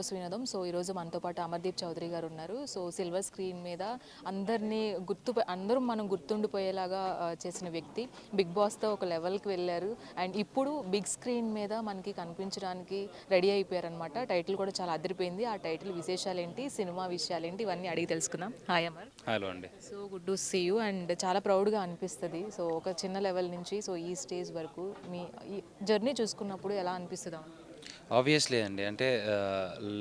Politicos వినోదం. So ఈరోజు మనతో పాటు అమర్దీప్ చౌదరి గారు ఉన్నారు. సో సిల్వర్ స్క్రీన్ మీద అందరినీ గుర్తు అందరూ మనం గుర్తుండిపోయేలాగా చేసిన వ్యక్తి. బిగ్ బాస్తో ఒక లెవెల్కి వెళ్ళారు. అండ్ ఇప్పుడు బిగ్ స్క్రీన్ మీద మనకి కనిపించడానికి రెడీ అయిపోయారనమాట టైటిల్ కూడా చాలా అదిరిపోయింది. ఆ టైటిల్ విశేషాలు ఏంటి సినిమా విషయాలు ఏంటి ఇవన్నీ అడిగి తెలుసుకుందాం. హాయ్ అమర్. హలో అండి. So good to see you. And చాలా ప్రౌడ్గా అనిపిస్తుంది. సో ఒక చిన్న లెవెల్ నుంచి సో ఈ స్టేజ్ వరకు మీ జర్నీ చూసుకున్నప్పుడు ఎలా అనిపిస్తుందా ఆబ్వియస్లీ అండి. అంటే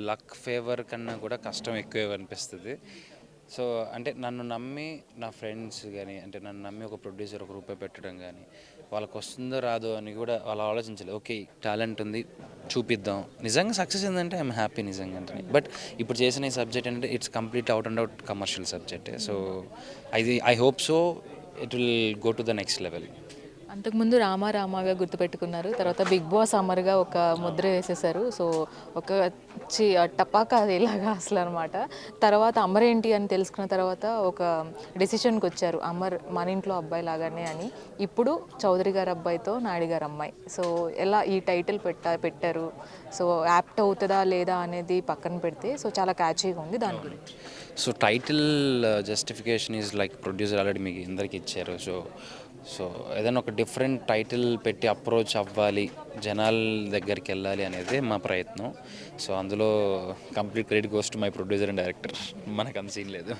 లక్ ఫేవర్ కన్నా కూడా కష్టం ఎక్కువ అనిపిస్తుంది. సో అంటే నన్ను నమ్మి నా ఫ్రెండ్స్ కానీ అంటే నన్ను నమ్మి ఒక ప్రొడ్యూసర్ ఒక రూపాయి పెట్టడం కానీ వాళ్ళకి వస్తుందో రాదో అని కూడా వాళ్ళు ఆలోచించలేదు. ఓకే టాలెంట్ ఉంది చూపిద్దాం. నిజంగా సక్సెస్ ఏంటంటే ఐఎమ్ హ్యాపీ నిజంగా అంటే బట్ ఇప్పుడు చేసిన ఈ సబ్జెక్ట్ అంటే it's complete out and out commercial subject so I I hope so it will go to the next level అంతకుముందు రామా రామాగా గుర్తుపెట్టుకున్నారు. తర్వాత బిగ్ బాస్ అమర్గా ఒక ముద్ర వేసేసారు సో ఒక చి టపాకా అది ఇలాగా అసలు అనమాట తర్వాత అమర్ ఏంటి అని తెలుసుకున్న తర్వాత ఒక డెసిషన్కి వచ్చారు. అమర్ మన ఇంట్లో అబ్బాయి లాగానే అని. ఇప్పుడు చౌదరి గారి అబ్బాయితో నాయుడు గారి అమ్మాయి. సో ఎలా ఈ టైటిల్ పెట్టా పెట్టారు? సో యాప్ట్ అవుతుందా లేదా అనేది పక్కన పెడితే సో చాలా క్యాచీగా ఉంది దాని గురించి. So title justification is like producer already మీకు అందరికి ఇచ్చారు. సో సో ఏదైనా ఒక డిఫరెంట్ టైటిల్ పెట్టి అప్రోచ్ అవ్వాలి జనాల దగ్గరికి వెళ్ళాలి అనేది మా ప్రయత్నం. సో అందులో complete credit goes to my producer and director మనకు అంత సీన్ లేదు.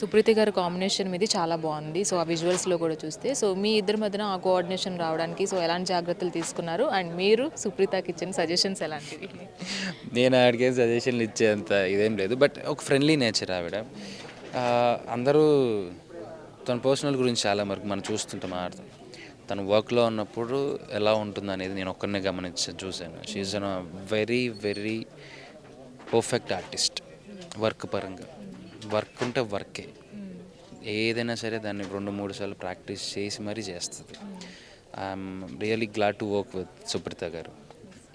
సుప్రీత గారి కాంబినేషన్ మీది చాలా బాగుంది. సో ఆ విజువల్స్లో కూడా చూస్తే సో మీ ఇద్దరి మధ్యన ఆ కోఆర్డినేషన్ రావడానికి సో ఎలాంటి జాగ్రత్తలు తీసుకున్నారు? అండ్ మీరు సుప్రీతకి ఇచ్చిన సజెషన్స్ ఎలాంటివి? నేను ఆడికి సజెషన్లు ఇచ్చేంత ఇదేం లేదు. బట్ ఒక ఫ్రెండ్లీ నేచర్ ఆవిడ. అందరూ తన పర్సనల్ గురించి చాలా వరకు మనం చూస్తుంటాం ఆడతాం. తను వర్క్లో ఉన్నప్పుడు ఎలా ఉంటుంది అనేది నేను ఒక్కరినే గమనించి చూశాను. She's an very very perfect artist work పరంగా. వర్క్ ఉంటే వర్కే ఏదైనా సరే దాన్ని రెండు మూడు సార్లు ప్రాక్టీస్ చేసి మరీ చేస్తుంది. I'm really glad to work with Supritha గారు.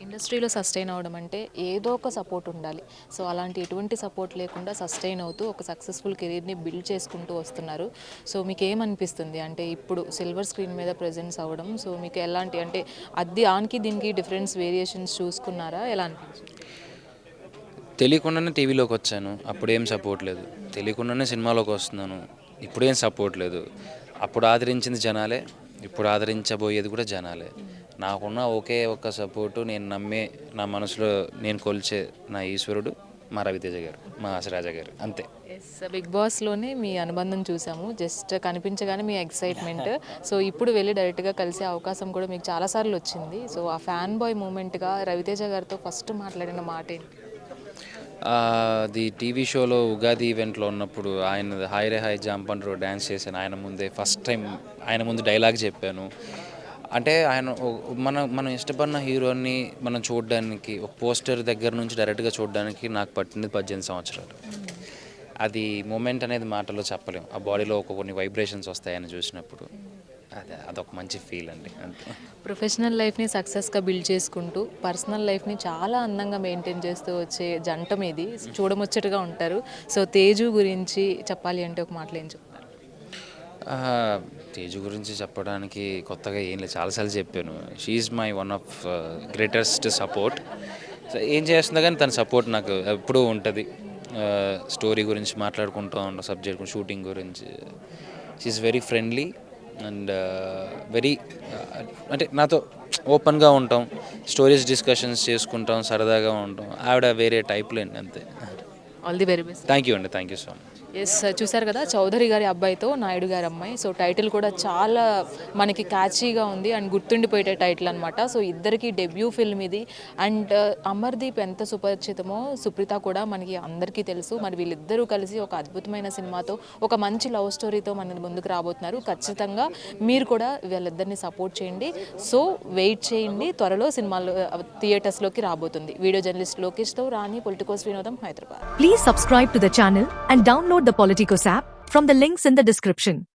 ఇండస్ట్రీలో సస్టైన్ అవ్వడం అంటే ఏదో ఒక సపోర్ట్ ఉండాలి. సో అలాంటి ఎటువంటి సపోర్ట్ లేకుండా సస్టైన్ అవుతూ ఒక సక్సెస్ఫుల్ కెరీర్ని బిల్డ్ చేసుకుంటూ వస్తున్నారు. సో మీకు ఏమనిపిస్తుంది అంటే ఇప్పుడు సిల్వర్ స్క్రీన్ మీద ప్రజెన్స్ అవ్వడం. సో మీకు ఎలాంటి అంటే అది ఆన్కి దీనికి డిఫరెన్స్ వేరియేషన్స్ చూసుకున్నారా? ఎలా అనిపించింది? తెలియకుండానే టీవీలోకి వచ్చాను. అప్పుడేం సపోర్ట్ లేదు. తెలియకుండానే సినిమాలోకి వస్తున్నాను. ఇప్పుడేం సపోర్ట్ లేదు. అప్పుడు ఆదరించింది జనాలే. ఇప్పుడు ఆదరించబోయేది కూడా జనాలే. నాకున్న ఒకే ఒక్క సపోర్టు నేను నమ్మే నా మనసులో నేను కొలిచే నా ఈశ్వరుడు మా రవితేజ గారు మా ఆశరాజా గారు అంతే. ఎస్ బిగ్ బాస్లోనే మీ అనుబంధం చూసాము. జస్ట్ కనిపించగానే మీ ఎక్సైట్మెంట్ సో ఇప్పుడు వెళ్ళి డైరెక్ట్గా కలిసే అవకాశం కూడా మీకు చాలాసార్లు వచ్చింది. సో ఆ ఫ్యాన్ బాయ్ మూమెంట్గా రవితేజ గారితో ఫస్ట్ మాట్లాడిన మాట ఏంటి? అది టీవీ షోలో ఉగాది ఈవెంట్లో ఉన్నప్పుడు ఆయన హాయ్ రే హాయ్ జాంప్ అంటారు డ్యాన్స్ చేశాను. ఆయన ముందే ఫస్ట్ టైం ఆయన ముందు డైలాగ్ చెప్పాను. అంటే ఆయన మన మనం ఇష్టపడిన హీరోని మనం చూడడానికి ఒక పోస్టర్ దగ్గర నుంచి డైరెక్ట్గా చూడడానికి నాకు పట్టింది పద్దెనిమిది సంవత్సరాలు. అది మూమెంట్ అనేది మాటలో చెప్పలేం. ఆ బాడీలో ఒక కొన్ని వైబ్రేషన్స్ వస్తాయని చూసినప్పుడు. అదే అదొక మంచి ఫీల్ అండి. అంతే. ప్రొఫెషనల్ లైఫ్ని సక్సెస్గా బిల్డ్ చేసుకుంటూ పర్సనల్ లైఫ్ని చాలా అందంగా మెయింటైన్ చేస్తూ వచ్చే జంట మీది. చూడముచ్చటగా ఉంటారు. సో తేజు గురించి చెప్పాలి అంటే ఒక మాటలు ఏం చెప్తారు తేజు గురించి చెప్పడానికి కొత్తగా ఏం లేదు. చాలాసార్లు చెప్పాను. She's my one of greatest support so ఏం చేస్తుందో కానీ తన సపోర్ట్ నాకు ఎప్పుడూ ఉంటుంది. స్టోరీ గురించి మాట్లాడుకుంటూ ఉంటాం సబ్జెక్ట్ గురించి. షూటింగ్ గురించి she's very friendly and very అంటే నాతో ఓపెన్గా ఉంటాం. స్టోరీస్ డిస్కషన్స్ చేసుకుంటాం సరదాగా ఉంటాం. ఆవిడ వేరే టైప్లో అంతే. All the very best thank you అండి. Thank you so much yes చూసారు కదా చౌదరి గారి అబ్బాయితో నాయుడు గారి అమ్మాయి. సో టైటిల్ కూడా చాలా మనకి క్యాచీగా ఉంది అండ్ గుర్తుండిపోయే టైటిల్ అనమాట సో ఇద్దరికి డెబ్యూ ఫిల్మ్ ఇది. అండ్ uh, అమర్దీప్ ఎంత సుపరిచితమో సుప్రీత కూడా మనకి అందరికీ తెలుసు. మరి వీళ్ళిద్దరూ కలిసి ఒక అద్భుతమైన సినిమాతో ఒక మంచి లవ్ స్టోరీతో మన ముందుకు రాబోతున్నారు. ఖచ్చితంగా మీరు కూడా వీళ్ళిద్దరిని సపోర్ట్ చేయండి. సో వెయిట్ చేయండి. త్వరలో సినిమాలు థియేటర్స్లోకి uh, రాబోతుంది. వీడియో జర్నలిస్ట్ లోకేష్తో రాణి పొలిటికోస్ వినోదం Hyderabad. Please subscribe to the channel and download the Politicos app from the links in the description.